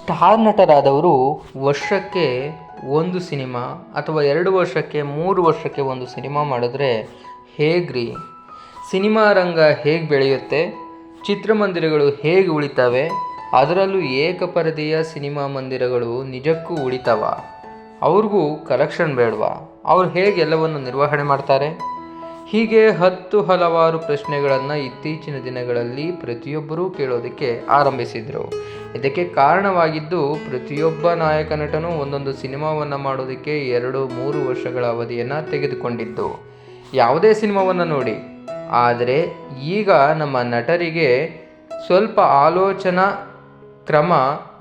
Star ನಟರಾದವರು ವರ್ಷಕ್ಕೆ ಒಂದು cinema ಅಥವಾ ಎರಡು ವರ್ಷಕ್ಕೆ, ಮೂರು ವರ್ಷಕ್ಕೆ ಒಂದು ಸಿನಿಮಾ ಮಾಡಿದ್ರೆ ಹೇಗ್ರಿ? ಸಿನಿಮಾ ರಂಗ ಹೇಗೆ ಬೆಳೆಯುತ್ತೆ? ಚಿತ್ರಮಂದಿರಗಳು ಹೇಗೆ ಉಳಿತಾವೆ? ಅದರಲ್ಲೂ ಏಕಪರದೆಯ ಸಿನಿಮಾ ಮಂದಿರಗಳು ನಿಜಕ್ಕೂ ಉಳಿತಾವ? ಅವ್ರಿಗೂ ಕಲೆಕ್ಷನ್ ಬೇಡವಾ? ಅವ್ರು ಹೇಗೆ ಎಲ್ಲವನ್ನು ನಿರ್ವಹಣೆ ಮಾಡ್ತಾರೆ? ಹೀಗೆ ಹತ್ತು ಹಲವಾರು ಪ್ರಶ್ನೆಗಳನ್ನು ಇತ್ತೀಚಿನ ದಿನಗಳಲ್ಲಿ ಪ್ರತಿಯೊಬ್ಬರೂ ಕೇಳೋದಕ್ಕೆ ಆರಂಭಿಸಿದರು. ಇದಕ್ಕೆ ಕಾರಣವಾಗಿದ್ದು, ಪ್ರತಿಯೊಬ್ಬ ನಾಯಕ ನಟನು ಒಂದೊಂದು ಸಿನಿಮಾವನ್ನು ಮಾಡೋದಕ್ಕೆ ಎರಡು, ಮೂರು ವರ್ಷಗಳ ಅವಧಿಯನ್ನು ತೆಗೆದುಕೊಂಡಿದ್ದು. ಯಾವುದೇ ಸಿನಿಮಾವನ್ನು ನೋಡಿ. ಆದರೆ, ಈಗ ನಮ್ಮ ನಟರಿಗೆ ಸ್ವಲ್ಪ ಆಲೋಚನಾ ಕ್ರಮ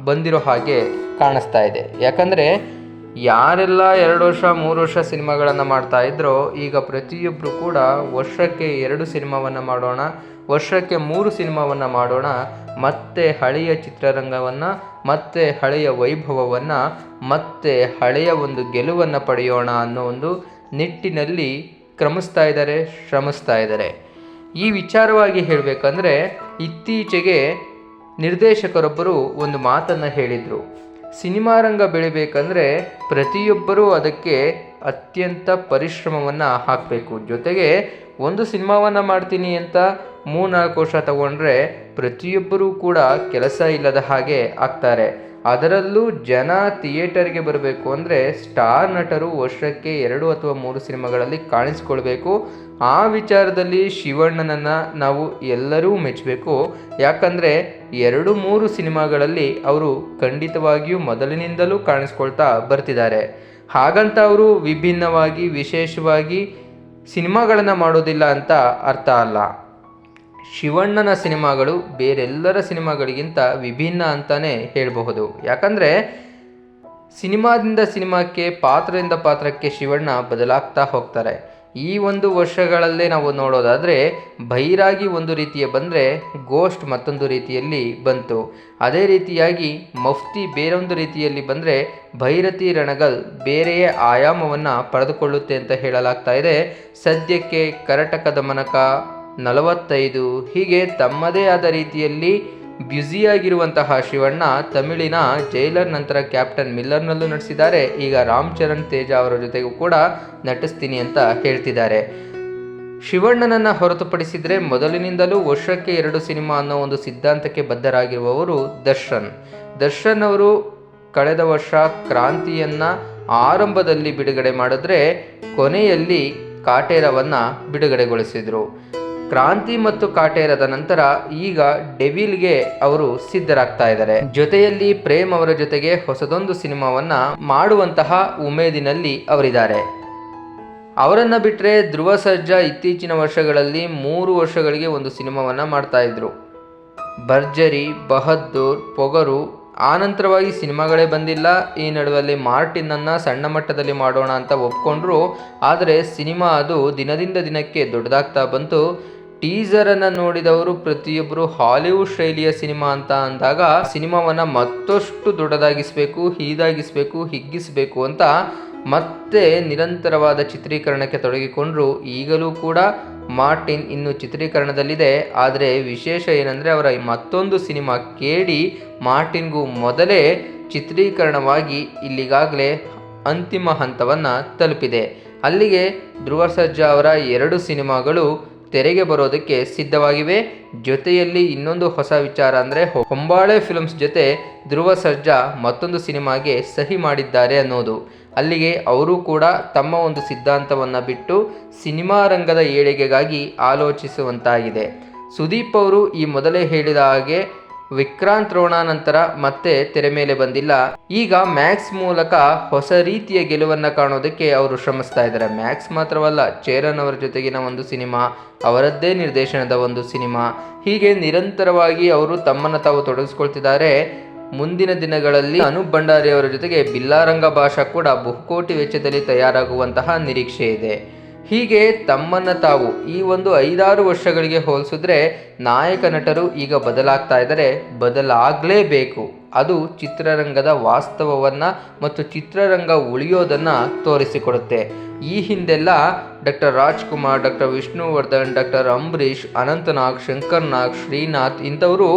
ಬಂದಿರೋ ಹಾಗೆ ಕಾಣಿಸ್ತಾ ಇದೆ. ಯಾಕಂದರೆ, ಯಾರೆಲ್ಲ ಎರಡು ವರ್ಷ, ಮೂರು ವರ್ಷ ಸಿನಿಮಾಗಳನ್ನು ಮಾಡ್ತಾ ಇದ್ರೋ, ಈಗ ಪ್ರತಿಯೊಬ್ಬರು ಕೂಡ ವರ್ಷಕ್ಕೆ ಎರಡು ಸಿನಿಮಾವನ್ನು ಮಾಡೋಣ ವರ್ಷಕ್ಕೆ ಮೂರು ಸಿನಿಮಾವನ್ನು ಮಾಡೋಣ, ಮತ್ತೆ ಹಳೆಯ ಚಿತ್ರರಂಗವನ್ನು, ಮತ್ತೆ ಹಳೆಯ ವೈಭವವನ್ನು, ಮತ್ತೆ ಹಳೆಯ ಒಂದು ಗೆಲುವನ್ನು ಪಡೆಯೋಣ ಅನ್ನೋ ಒಂದು ನಿಟ್ಟಿನಲ್ಲಿ ಕ್ರಮಿಸ್ತಾ ಇದ್ದಾರೆ, ಶ್ರಮಿಸ್ತಾ ಇದ್ದಾರೆ. ಈ ವಿಚಾರವಾಗಿ ಹೇಳಬೇಕಂದ್ರೆ, ಇತ್ತೀಚೆಗೆ ನಿರ್ದೇಶಕರೊಬ್ಬರು ಒಂದು ಮಾತನ್ನು ಹೇಳಿದರು. ಸಿನಿಮಾ ರಂಗ ಬೆಳಿಬೇಕಂದ್ರೆ ಪ್ರತಿಯೊಬ್ಬರೂ ಅದಕ್ಕೆ ಅತ್ಯಂತ ಪರಿಶ್ರಮವನ್ನು ಹಾಕಬೇಕು. ಜೊತೆಗೆ, ಒಂದು ಸಿನಿಮಾವನ್ನು ಮಾಡ್ತೀನಿ ಅಂತ ಮೂರ್ನಾಲ್ಕು ವರ್ಷ ತಗೊಂಡ್ರೆ ಪ್ರತಿಯೊಬ್ಬರೂ ಕೂಡ ಕೆಲಸ ಇಲ್ಲದ ಹಾಗೆ ಆಗ್ತಾರೆ. ಅದರಲ್ಲೂ ಜನ ಥಿಯೇಟರ್ಗೆ ಬರಬೇಕು ಅಂದರೆ ಸ್ಟಾರ್ ನಟರು ವರ್ಷಕ್ಕೆ ಎರಡು ಅಥವಾ ಮೂರು ಸಿನಿಮಾಗಳಲ್ಲಿ ಕಾಣಿಸ್ಕೊಳ್ಬೇಕು. ಆ ವಿಚಾರದಲ್ಲಿ ಶಿವಣ್ಣನನ್ನು ನಾವು ಎಲ್ಲರೂ ಮೆಚ್ಚಬೇಕು. ಯಾಕಂದರೆ ಎರಡು ಮೂರು ಸಿನಿಮಾಗಳಲ್ಲಿ ಅವರು ಖಂಡಿತವಾಗಿಯೂ ಮೊದಲಿನಿಂದಲೂ ಕಾಣಿಸ್ಕೊಳ್ತಾ ಬರ್ತಿದ್ದಾರೆ. ಹಾಗಂತ ಅವರು ವಿಭಿನ್ನವಾಗಿ, ವಿಶೇಷವಾಗಿ ಸಿನಿಮಾಗಳನ್ನು ಮಾಡೋದಿಲ್ಲ ಅಂತ ಅರ್ಥ ಅಲ್ಲ. ಶಿವಣ್ಣನ ಸಿನಿಮಾಗಳು ಬೇರೆಲ್ಲರ ಸಿನಿಮಾಗಳಿಗಿಂತ ವಿಭಿನ್ನ ಅಂತಲೇ ಹೇಳಬಹುದು. ಯಾಕಂದರೆ ಸಿನಿಮಾದಿಂದ ಸಿನಿಮಾಕ್ಕೆ, ಪಾತ್ರದಿಂದ ಪಾತ್ರಕ್ಕೆ ಶಿವಣ್ಣ ಬದಲಾಗ್ತಾ ಹೋಗ್ತಾರೆ. ಈ ಒಂದು ವರ್ಷಗಳಲ್ಲೇ ನಾವು ನೋಡೋದಾದರೆ ಬೈರಾಗಿ ಒಂದು ರೀತಿಯ ಬಂದರೆ ಗೋಸ್ಟ್ ಮತ್ತೊಂದು ರೀತಿಯಲ್ಲಿ ಬಂತು. ಅದೇ ರೀತಿಯಾಗಿ ಮಫ್ತಿ ಬೇರೊಂದು ರೀತಿಯಲ್ಲಿ ಬಂದರೆ ಭೈರತಿ ರಣಗಲ್ ಬೇರೆಯೇ ಆಯಾಮವನ್ನು ಪಡೆದುಕೊಳ್ಳುತ್ತೆ ಅಂತ ಹೇಳಲಾಗ್ತಾ ಇದೆ. ಸದ್ಯಕ್ಕೆ ಕರಟಕ ದಮನಕ ನಲವತ್ತೈದು. ಹೀಗೆ ತಮ್ಮದೇ ಆದ ರೀತಿಯಲ್ಲಿ ಬ್ಯುಸಿಯಾಗಿರುವಂತಹ ಶಿವಣ್ಣ ತಮಿಳಿನ ಜೈಲರ್ ನಂತರ ಕ್ಯಾಪ್ಟನ್ ಮಿಲ್ಲರ್ನಲ್ಲೂ ನಟಿಸಿದ್ದಾರೆ. ಈಗ ರಾಮ್ ಚರಣ್ ತೇಜ ಅವರ ಜೊತೆಗೂ ಕೂಡ ನಟಿಸ್ತೀನಿ ಅಂತ ಹೇಳ್ತಿದ್ದಾರೆ. ಶಿವಣ್ಣನನ್ನು ಹೊರತುಪಡಿಸಿದರೆ ಮೊದಲಿನಿಂದಲೂ ವರ್ಷಕ್ಕೆ ಎರಡು ಸಿನಿಮಾ ಅನ್ನೋ ಒಂದು ಸಿದ್ಧಾಂತಕ್ಕೆ ಬದ್ಧರಾಗಿರುವವರು ದರ್ಶನ್. ದರ್ಶನ್ ಅವರು ಕಳೆದ ವರ್ಷ ಕ್ರಾಂತಿಯನ್ನು ಆರಂಭದಲ್ಲಿ ಬಿಡುಗಡೆ ಮಾಡಿದ್ರೆ ಕೊನೆಯಲ್ಲಿ ಕಾಟೇರವನ್ನು ಬಿಡುಗಡೆಗೊಳಿಸಿದರು. ಕ್ರಾಂತಿ ಮತ್ತು ಕಾಟೇರದ ನಂತರ ಈಗ ಡೆವಿಲ್ಗೆ ಅವರು ಸಿದ್ಧರಾಗ್ತಾ ಇದ್ದಾರೆ. ಜೊತೆಯಲ್ಲಿ ಪ್ರೇಮ್ ಅವರ ಜೊತೆಗೆ ಹೊಸದೊಂದು ಸಿನಿಮಾವನ್ನ ಮಾಡುವಂತಹ ಉಮೇದಿನಲ್ಲಿ ಅವರಿದ್ದಾರೆ. ಅವರನ್ನು ಬಿಟ್ಟರೆ ಧ್ರುವ ಸರ್ಜಾ ಇತ್ತೀಚಿನ ವರ್ಷಗಳಲ್ಲಿ ಮೂರು ವರ್ಷಗಳಿಗೆ ಒಂದು ಸಿನಿಮಾವನ್ನ ಮಾಡ್ತಾ ಇದ್ರು. ಭರ್ಜರಿ, ಬಹದ್ದೂರ್, ಪೊಗರು ಆನಂತರವಾಗಿ ಸಿನಿಮಾಗಳೇ ಬಂದಿಲ್ಲ. ಈ ನಡುವಲ್ಲಿ ಮಾರ್ಟಿನನ್ನು ಸಣ್ಣ ಮಟ್ಟದಲ್ಲಿ ಮಾಡೋಣ ಅಂತ ಒಪ್ಕೊಂಡ್ರು. ಆದರೆ ಸಿನಿಮಾ ಅದು ದಿನದಿಂದ ದಿನಕ್ಕೆ ದೊಡ್ಡದಾಗ್ತಾ ಬಂತು. ಟೀಸರನ್ನು ನೋಡಿದವರು ಪ್ರತಿಯೊಬ್ಬರು ಹಾಲಿವುಡ್ ಶೈಲಿಯ ಸಿನಿಮಾ ಅಂತ ಅಂದಾಗ ಸಿನಿಮಾವನ್ನು ಮತ್ತಷ್ಟು ದೊಡ್ಡದಾಗಿಸಬೇಕು, ಹೀದಾಗಿಸಬೇಕು, ಹಿಗ್ಗಿಸಬೇಕು ಅಂತ ಮತ್ತೆ ನಿರಂತರವಾದ ಚಿತ್ರೀಕರಣಕ್ಕೆ ತೊಡಗಿಕೊಂಡ್ರು. ಈಗಲೂ ಕೂಡ ಮಾರ್ಟಿನ್ ಇನ್ನು ಚಿತ್ರೀಕರಣದಲ್ಲಿದೆ. ಆದರೆ ವಿಶೇಷ ಏನಂದರೆ ಅವರ ಮತ್ತೊಂದು ಸಿನಿಮಾ ಕೇಳಿ ಮಾರ್ಟಿನ್ಗೂ ಮೊದಲೇ ಚಿತ್ರೀಕರಣವಾಗಿ ಇಲ್ಲಿಗಾಗಲೇ ಅಂತಿಮ ಹಂತವನ್ನು ತಲುಪಿದೆ. ಅಲ್ಲಿಗೆ ಧ್ರುವ ಸರ್ಜಾ ಅವರ ಎರಡು ಸಿನಿಮಾಗಳು ತೆರೆಗೆ ಬರೋದಕ್ಕೆ ಸಿದ್ಧವಾಗಿವೆ. ಜೊತೆಯಲ್ಲಿ ಇನ್ನೊಂದು ಹೊಸ ವಿಚಾರ ಅಂದರೆ ಹೊಂಬಾಳೆ ಫಿಲ್ಮ್ಸ್ ಜೊತೆ ಧ್ರುವ ಸರ್ಜಾ ಮತ್ತೊಂದು ಸಿನಿಮಾಗೆ ಸಹಿ ಮಾಡಿದ್ದಾರೆ ಅನ್ನೋದು. ಅಲ್ಲಿಗೆ ಅವರು ಕೂಡ ತಮ್ಮ ಒಂದು ಸಿದ್ಧಾಂತವನ್ನು ಬಿಟ್ಟು ಸಿನಿಮಾ ರಂಗದ ಏಳಿಗೆಗಾಗಿ ಆಲೋಚಿಸುವಂತಾಗಿದೆ. ಸುದೀಪ್ ಅವರು ಈ ಮೊದಲೇ ಹೇಳಿದ ಹಾಗೆ ವಿಕ್ರಾಂತ್ ರೋಣ ನಂತರ ಮತ್ತೆ ತೆರೆ ಮೇಲೆ ಬಂದಿಲ್ಲ. ಈಗ ಮ್ಯಾಕ್ಸ್ ಮೂಲಕ ಹೊಸ ರೀತಿಯ ಗೆಲುವನ್ನು ಕಾಣೋದಕ್ಕೆ ಅವರು ಶ್ರಮಿಸ್ತಾ ಇದ್ದಾರೆ. ಮ್ಯಾಕ್ಸ್ ಮಾತ್ರವಲ್ಲ, ಚೇರನ್ ಅವರ ಜೊತೆಗಿನ ಒಂದು ಸಿನಿಮಾ, ಅವರದ್ದೇ ನಿರ್ದೇಶನದ ಒಂದು ಸಿನಿಮಾ. ಹೀಗೆ ನಿರಂತರವಾಗಿ ಅವರು ತಮ್ಮನ್ನು ತಾವು ತೊಡಗಿಸ್ಕೊಳ್ತಿದ್ದಾರೆ. ಮುಂದಿನ ದಿನಗಳಲ್ಲಿ ಅನೂಪ್ ಭಂಡಾರಿ ಅವರ ಜೊತೆಗೆ ಬಿಲ್ಲಾರಂಗ ಭಾಷಾ ಕೂಡ ಬಹುಕೋಟಿ ವೆಚ್ಚದಲ್ಲಿ ತಯಾರಾಗುವಂತಹ ನಿರೀಕ್ಷೆ ಇದೆ. ಹೀಗೆ ತಮ್ಮನ್ನು ತಾವು ಈ ಒಂದು ಐದಾರು ವರ್ಷಗಳಿಗೆ ಹೋಲಿಸಿದ್ರೆ ನಾಯಕ ನಟರು ಈಗ ಬದಲಾಗ್ತಾ ಇದ್ದಾರೆ. ಬದಲಾಗಲೇಬೇಕು. ಅದು ಚಿತ್ರರಂಗದ ವಾಸ್ತವವನ್ನು ಮತ್ತು ಚಿತ್ರರಂಗ ಉಳಿಯೋದನ್ನು ತೋರಿಸಿಕೊಡುತ್ತೆ. ಈ ಹಿಂದೆಲ್ಲ doctor Rajkumar, doctor Vishnuvardhan, doctor Ambareesh, Ananthnag, Shankarnag, Srinath ಇಂಥವರು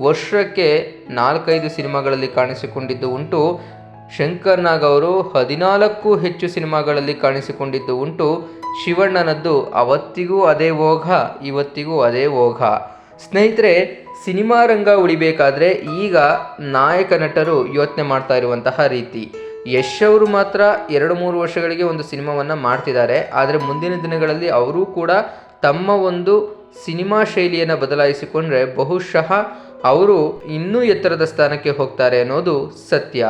ವರ್ಷಕ್ಕೆ ನಾಲ್ಕೈದು ಸಿನಿಮಾಗಳಲ್ಲಿ ಕಾಣಿಸಿಕೊಂಡಿದ್ದು ಉಂಟು. ಶಂಕರ್ ನಾಗ್ ಅವರು ಹದಿನಾಲ್ಕು ಹೆಚ್ಚು ಸಿನಿಮಾಗಳಲ್ಲಿ ಕಾಣಿಸಿಕೊಂಡಿದ್ದು ಉಂಟು. ಶಿವಣ್ಣನದ್ದು ಅವತ್ತಿಗೂ ಅದೇ ಓಘ, ಇವತ್ತಿಗೂ ಅದೇ ಓಘ. ಸ್ನೇಹಿತರೆ, ಸಿನಿಮಾ ರಂಗ ಉಳಿಬೇಕಾದ್ರೆ ಈಗ ನಾಯಕ ನಟರು ಯೋಚನೆ ಮಾಡ್ತಾ ಇರುವಂತಹ ರೀತಿ. ಯಶ್ ಅವರು ಮಾತ್ರ ಎರಡು ಮೂರು ವರ್ಷಗಳಿಗೆ ಒಂದು ಸಿನಿಮಾವನ್ನು ಮಾಡ್ತಿದ್ದಾರೆ. ಆದರೆ ಮುಂದಿನ ದಿನಗಳಲ್ಲಿ ಅವರು ಕೂಡ ತಮ್ಮ ಒಂದು ಸಿನಿಮಾ ಶೈಲಿಯನ್ನು ಬದಲಾಯಿಸಿಕೊಂಡ್ರೆ ಬಹುಶಃ ಅವರು ಇನ್ನೂ ಎತ್ತರದ ಸ್ಥಾನಕ್ಕೆ ಹೋಗ್ತಾರೆ ಅನ್ನೋದು ಸತ್ಯ.